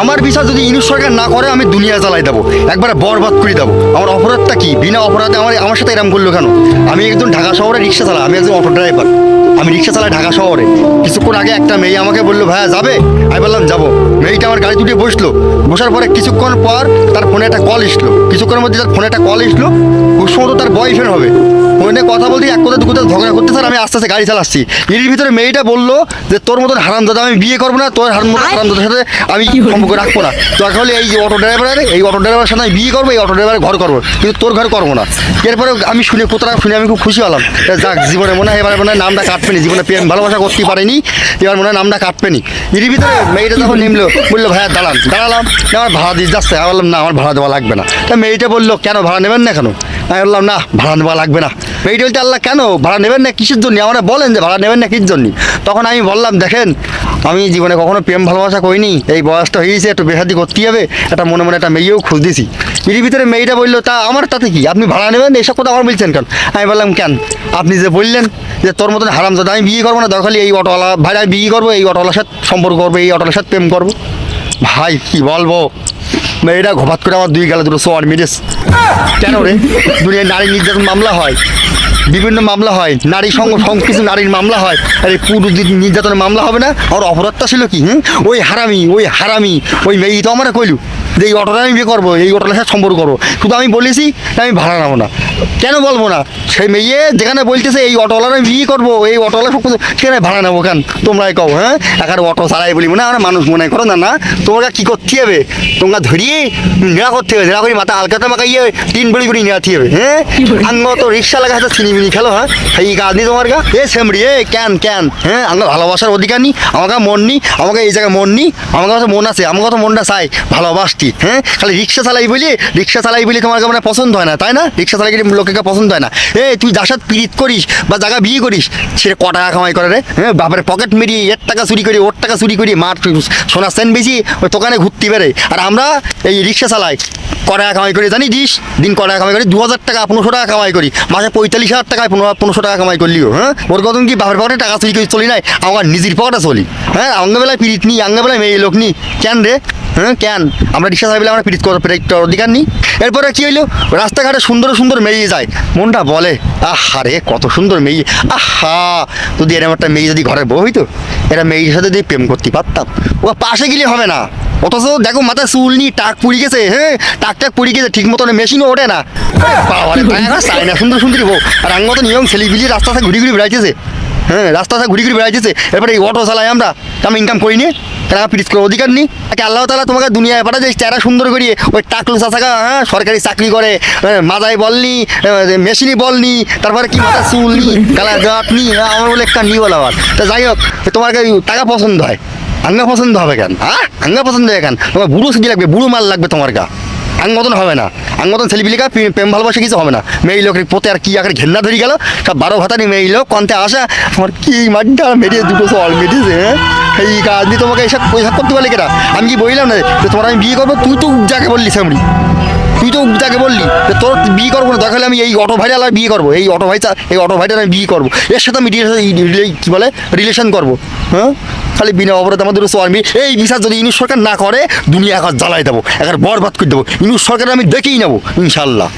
আমার বিচার যদি ইনুস সরকার না করে, আমি দুনিয়া জ্বালাই দেবো। একবার বরবাদ করে দেবো। আমার অপরাধটা কি? বিনা অপরাধে আমার আমার সাথে এরকম করল কেন? আমি একজন ঢাকা শহরে রিক্সা চালা আমি একজন অটো ড্রাইভার আমি রিক্সা চালাই ঢাকা শহরে। কিছুক্ষণ আগে একটা মেয়ে আমাকে বলল, ভাইয়া, যাবে? আমি বললাম, যাব। মেয়েটা আমার গাড়ি দুটিয়ে বসল। বসার পরে কিছুক্ষণ পর তার ফোনে একটা কল এসলো। কিছুক্ষণের মধ্যে তার ফোনে একটা কল এসলো। সম্ভবত তার বয়ফ্রেন্ড হবে। ফোনে কথা বলতে এক কথা দু কথা ঝগড়া করতে স্যার আমি আস্তে আস্তে গাড়ি চালাচ্ছি। এর ভিতরে মেয়েটা বলল যে তোর মতন হারাম দাদা আমি বিয়ে করব না তোর হারাম হারাম দাদার সাথে আমি কি সম্পর্ক রাখব না। তোর হলে এই যে অটো ড্রাইভার এই অটো ড্রাইভারের সাথে আমি বিয়ে করব এই অটো ড্রাইভারের ঘর করব। কিন্তু তোর ঘর করব না। এরপরে আমি শুনে কোথাও শুনে আমি খুব খুশি হলাম। যাক জীবনে মনে হয় এবার মনে হয় নামটা কাটবে নি জীবনে প্রেম ভালোবাসা করতে পারেনি। এবার মনে হয় নামটা কাটবে নি এর ভিতরে মেয়েটা যখন নেমলো বলল ভাইয়া দাঁড়ান। দাঁড়ালাম। আমার ভাড়া দিয়ে যাচ্ছে। আমি বললাম না আমার ভাড়া দেওয়া লাগবে না। তা মেয়েটা বলল কেন ভাড়া নেবেন না কেন? আমি বললাম, না, ভাড়া নেওয়া লাগবে না। মেয়েটা বলতে আল্লাহ, কেন? ভাড়া নেবেন না? কিসের জন্য? আমরা বলেন যে ভাড়া নেবেন না, কিসের জন্য? তখন আমি বললাম, দেখেন, আমি জীবনে কখনো প্রেম ভালোবাসা করিনি। এই বয়সটা হয়েছে একটু বেহাদি করতে হবে। একটা মনে মনে একটা মেয়েও খুঁজ দিছি এর ভিতরে মেয়েটা বলল, তা আমার তাতে কি? আপনি ভাড়া নেবেন? এসব কথা আমার বলছেন কেন? আমি বললাম, কেন? আপনি যে বললেন যে তোর মতন হারাম দাদা আমি বিয়ে করব না। দরকার এই অটোওয়ালা, ভাই, আমি বিয়ে করব, এই অটোওয়ালার সাথে সম্পর্ক করব, এই অটোওয়ালার সাথে প্রেম করব। ভাই, কি বলব? মেয়েটা ঘপাত করে আমার দুই গেলা দুটো সোয়ার মিরেস কেন রে? দুনিয়ায় নারী নির্যাতন মামলা হয়। বিভিন্ন মামলা হয়। নারী সঙ্গ সঙ্গ কিছু নারীর মামলা হয়। আর এই পুরুষ নির্যাতনের মামলা হবে না? আর অপরাধটা ছিল কি, হুম? ওই হারামি ওই হারামি, ওই মেয়ে তো আমরা কইলু। যে এই অটোটা আমি বিয়ে করব এই অটোটার সাথে সম্পর্ক করব। শুধু আমি বলেছি আমি ভাড়া নেব না। কেন বলব না? সেই মেয়ে যেখানে বলতেছে এই অটোওয়ালার আমি বিয়ে করব এই অটোওয়ালা সব কিছু সেখানে ভাড়া নেব কেন? তোমরাই কও হ্যাঁ? একার অটো চালাই বলি মনে হয় আমরা মানুষ মনে করো না না? তোমরা কি করতে হবে? তোমরা ধরিয়ে নেওয়া করতে হবে নেওয়া করি মাথা হালকাতে মাখাইয়ে তিন বড়ি করে নেওয়াতে হবে হ্যাঁ? আঙ্গ তো রিক্সা লাগা হাতে চিনিমিনি খেলো হ্যাঁ? এই কাজ নি তোমার গা। এ সেমরি এ ক্যান ক্যান হ্যাঁ? আমার ভালোবাসার অধিকার নি আমাকে মন নি আমাকে এই জায়গায় মন নি আমার কাছে মন আছে আমার কাছে মনটা চাই ভালোবাসতি। হ্যাঁ? খালি রিক্সা চালাই বলি, রিক্সা চালাই বলি তোমার মানে পছন্দ হয় না, তাই না? রিক্সা চালাই লোকেকে পছন্দ হয় না। এ, তুই যার সাথে পিরিত করিস বা জায়গা বিয়ে করিস, সে ক টাকা কামাই করে রে হ্যাঁ? বাপের পকেট মেরিয়ে এর টাকা চুরি করি, ওর টাকা চুরি করি মার সোনা সেন বেশি, ওই দোকানে ঘুরতে বেড়ে। আর আমরা এই রিক্সা চালাই, ক টাকা কামাই করি জানি দিস দিন ক টাকা কামাই করি দু হাজার টাকা, পনেরোশো টাকা কামাই করি। মাসে পঁয়তাল্লিশ হাজার টাকায় পনেরো, পনেরোশো টাকা কামাই করলিও হ্যাঁ? ওর কত কি বাপের পকেটে টাকা চুরি করে চলি নাই, আমার নিজের পকেটে চলি হ্যাঁ? অঙ্গবেলায় পিরিত নি অঙ্গবেলায় মেয়ে লোক নি, কেন রে? কেন? আমরা রিক্সা চালাইলে আমরা পিরিত করার অধিকার নেই। এরপরে কী হইল? রাস্তাঘাটে সুন্দর সুন্দর মেয়ে যায়। মনটা বলে আহা রে কত সুন্দর মেয়ে। আহা, যদি এরকম একটা মেয়ে যদি ঘরে বউ হইতো, এরা মেয়ের সাথে যদি প্রেম করতে পারতাম। ও পাশে গেলে হবে না। অথচ দেখো, মাথায় চুল নি টাক পুড়ি গেছে হ্যাঁ? টাক টাক পুড়ি গেছে ঠিক মতন মেশিনও ওঠে না। চাই না? সুন্দর সুন্দর বউ। আর আঙ্গ মতো নিয়ম ছেলে বিলি রাস্তা ঘুরি ঘুরি বেড়াইতেছে। হ্যাঁ রাস্তা ঘুরি ঘুরি বেড়াইতেছে। এরপরে এই অটো চালাই আমরা। আমি ইনকাম করি করিনি কেন পিরিত করে অধিকার নেই। তাকে আল্লাহ তালা তোমাকে দুনিয়ায় পাঠা যায় চেহারা সুন্দর করিয়ে। ওই টাকলু চাচাকা হ্যাঁ সরকারি চাকরি করে হ্যাঁ, মাজায় বলনি মেশিনই বলনি তারপরে কি মাথা চুলনি গাঁটনি হ্যাঁ, আমার বলে একটা নি বলা আবার। তা যাই হোক তোমার টাকা পছন্দ হয়। আঙ্গা পছন্দ হবে কেন? হ্যাঁ আঙ্গা পছন্দ হয় কেন? তোমার বুড়ো সিটি লাগবে বুড়ো মাল লাগবে তোমার গা। আং মতন হবে না। আং মতন ছেলেপিলিকা প্রে- প্রেম ভালোবাসা কিছু হবে না। মেয়ে লোকের পোতে আর কি আকার ঘেন্না ধরে গেল সব বারো ভাতানি মেয়ে লোক কন্তে আসা আমার কি মাড্ডা মেরিয়ে দুটো সল মেটেছে হ্যাঁ? এই কাজ নিয়ে তোমাকে এসব এসব করতে পারলে কেনা আমি কি বললাম না যে তোমার আমি বিয়ে করব, তুই তো যাকে বললি সামরি তুই তো যাকে বললি, যে তোর বিয়ে করব না দেখালে আমি এই অটো ভাইটা আর বিয়ে করব, এই অটো ভাইটা এই অটো ভাইটার আমি বিয়ে করব। এর সাথে আমি কি বলে? রিলেশন করব হ্যাঁ? খালি বিনা অপরাধ আমাদের সোয়ামি এই বিচার যদি ইনুস সরকার না করে, দুনিয়া একার জ্বালাই দেবো একবার বরবাদ করে দেবো। ইনুস সরকার আমি দেখেই নেব ইনশাল্লাহ